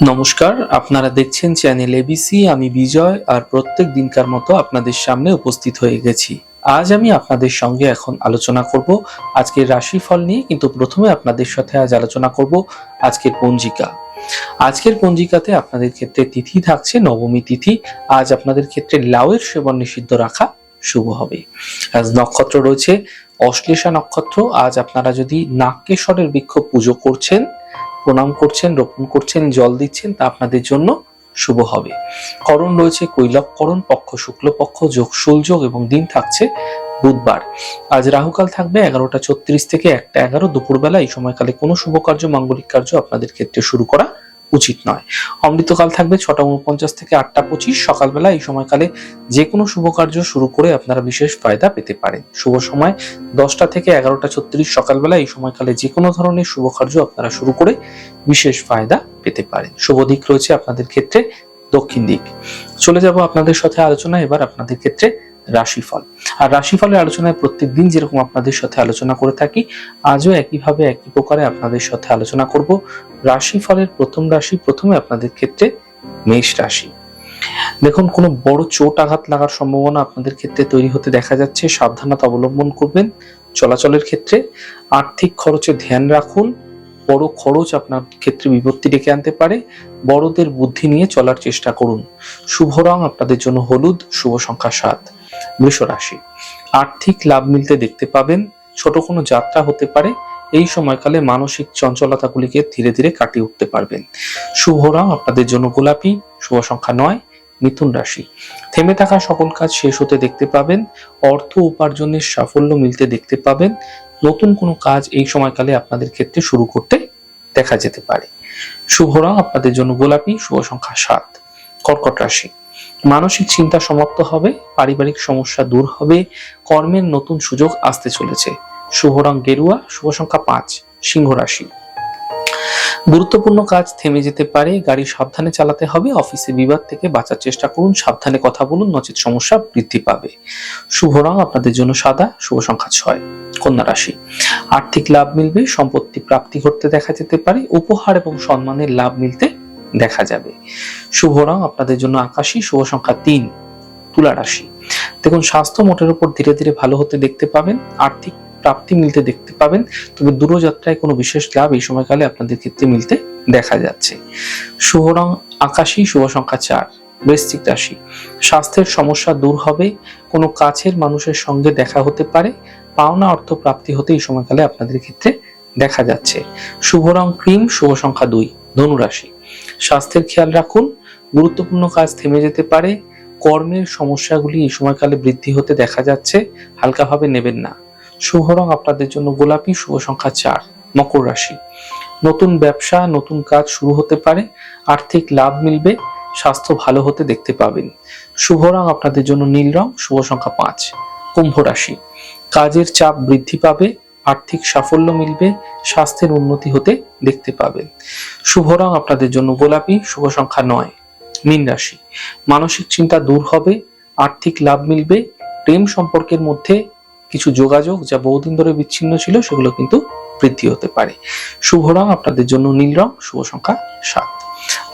নমস্কার, আপনারা দেখছেন চ্যানেল এবিসি, আমি বিজয় আর প্রত্যেক দিনকার মতো আপনাদের সামনে উপস্থিত হয়ে গেছি। আজ আমি আপনাদের সঙ্গে এখন আলোচনা করব আজকের রাশিফল নিয়ে, কিন্তু প্রথমে আপনাদের সাথে আজ আলোচনা করব আজকের পঞ্জিকা। আজকের পঞ্জিকাতে আপনাদের ক্ষেত্রে তিথি থাকছে, নবমী তিথি। আজ আপনাদের ক্ষেত্রে লাউয়ের সেবন নিষিদ্ধ রাখা শুভ হবে। আজ নক্ষত্র রয়েছে অশ্লেষা নক্ষত্র। আজ আপনারা যদি নাগকেশ্বরের বৃক্ষ পুজো করছেন প্রণাম করছেন, রোপণ করছেন, জল দিচ্ছেন, তা আপনাদের জন্য শুভ হবে। করণ রয়েছে কৈলবকরণ পক্ষ শুক্লপক্ষ, যোগ যোগ এবং দিন থাকছে বুধবার। আজ রাহুকাল থাকবে এগারোটা ছত্রিশ থেকে একটা এগারো, দুপুরবেলা এই সময়কালে কোনো শুভ কার্য, মাঙ্গলিক কার্য আপনাদের ক্ষেত্রে শুরু করা উচিত নয়। অমৃতকাল থাকবে ছটা উনপঞ্চাশ থেকে আটটা পঁচিশ। সকালবেলা এই সময়কালে যে কোনো শুভ কার্য শুরু করে আপনারা বিশেষ ফায়দা পেতে পারেন। শুভ সময় দশটা থেকে এগারোটা ছত্রিশ সকালবেলা এই সময়কালে যে কোনো ধরনের শুভ কার্য আপনারা শুরু করে বিশেষ ফায়দা পেতে পারেন। শুভ দিক রয়েছে আপনাদের ক্ষেত্রে দক্ষিণ দিক। চলে যাব আপনাদের সাথে আলোচনা এবার আপনাদের ক্ষেত্রে রাশিফল। আর রাশিফলের আলোচনায় প্রত্যেক দিন যেরকম আপনাদের সাথে আলোচনা করে থাকি, আজও একইভাবে একই প্রকারে আপনাদের সাথে আলোচনা করব। রাশিফলের প্রথম রাশি প্রথমে আপনাদের ক্ষেত্রে মেষ রাশি। দেখুন, কোনো বড় চোট আঘাত লাগার সম্ভাবনা আপনাদের ক্ষেত্রে তৈরি হতে দেখা যাচ্ছে। সাবধানতা অবলম্বন করবেন চলাচলের ক্ষেত্রে। আর্থিক খরচে ধ্যান রাখুন। বড় খরচ আপনার ক্ষেত্রে বিপত্তি ডেকে আনতে পারে। বড়দের বুদ্ধি নিয়ে চলার চেষ্টা করুন। শুভ রং আপনাদের জন্য হলুদ, শুভ সংখ্যা সাত। বৃষ রাশি আর্থিক লাভ মিলতে দেখতে পাবেন, ছোট কোনো যাত্রা হতে পারে, এই সময়কালে মানসিক চঞ্চলতাগুলিকে ধীরে ধীরে কাটিয়ে উঠতে পারবেন। শুভ রং আপনাদের জন্য গোলাপি, শুভ সংখ্যা নয়, মিথুন রাশি। থেমে থাকা সকল কাজ শেষ হতে দেখতে পাবেন, অর্থ উপার্জনের সাফল্য মিলতে দেখতে পাবেন, নতুন কোনো কাজ এই সময়কালে আপনাদের ক্ষেত্রে শুরু করতে দেখা যেতে পারে। শুভ রং আপনাদের জন্য গোলাপি, শুভ সংখ্যা সাত, কর্কট রাশি। মানসিক চিন্তা সমাপ্ত হবে, পারিবারিক সমস্যা দূর হবে, কর্মের নতুন সুযোগ আসতে চলেছে। শুভ রং গেরুয়া, শুভ সংখ্যা পাঁচ, সিংহ রাশি। গুরুত্বপূর্ণ কাজ থেমে যেতে পারে, গাড়ি সাবধানে চালাতে হবে, অফিসে বিবাদ থেকে বাঁচার চেষ্টা করুন, সাবধানে কথা বলুন, নচেত সমস্যা বৃদ্ধি পাবে। শুভ রং আপনাদের জন্য সাদা, শুভ সংখ্যা ছয়, কন্যা রাশি। আর্থিক লাভ মিলবে, সম্পত্তি প্রাপ্তি ঘটতে দেখা যেতে পারে, উপহার এবং সম্মানের লাভ মিলতে দেখা যাবে। শুভ রং আপনাদের জন্য আকাশী, শুভ সংখ্যা তিন, তুলা রাশি। দেখুন, স্বাস্থ্য মোটের উপর ধীরে ধীরে ভালো হতে দেখতে পাবেন, আর্থিক প্রাপ্তি মিলতে দেখতে পাবেন, তবে দূরযাত্রায় কোনো বিশেষ লাভ এই সময়কালে আপনাদের ক্ষেত্রে মিলতে দেখা যাচ্ছে। শুভ রং আকাশী, শুভ সংখ্যা চার, বৃশ্চিক রাশি। স্বাস্থ্যের সমস্যা দূর হবে, কোনো কাছের মানুষের সঙ্গে দেখা হতে পারে, পাওনা অর্থ প্রাপ্তি হতে এই সময়কালে আপনাদের ক্ষেত্রে দেখা যাচ্ছে। শুভ রং ক্রিম, শুভ সংখ্যা দুই ধনুরাশি স্বাস্থ্যের খেয়াল রাখুন। গুরুত্বপূর্ণ কাজ থেমে যেতে পারে। কর্মের সমস্যাগুলি এই সময়কালে বৃদ্ধি হতে দেখা যাচ্ছে, হালকাভাবে নেবেন না। শুভ রং আপনাদের জন্য গোলাপি, শুভ সংখ্যা চার, মকর রাশি। নতুন ব্যবসা, নতুন কাজ শুরু হতে পারে, আর্থিক লাভ মিলবে, স্বাস্থ্য ভালো হতে দেখতে পাবেন। শুভ রং আপনাদের জন্য নীল রং, শুভ সংখ্যা পাঁচ, কুম্ভ রাশি। কাজের চাপ বৃদ্ধি পাবে আর্থিক সাফল্য মিলবে, স্বাস্থ্যের উন্নতি হতে দেখতে পাবেন শুভ রং আপনাদের জন্য গোলাপি, শুভ সংখ্যা নয়। মীন রাশি, মানসিক চিন্তা দূর হবে, আর্থিক লাভ মিলবে, প্রেম সম্পর্কের মধ্যে কিছু যোগাযোগ যা বহুদিন ধরে বিচ্ছিন্ন ছিল, সেগুলো কিন্তু বৃদ্ধি হতে পারে। শুভ রং আপনাদের জন্য নীল রং, শুভ সংখ্যা সাত।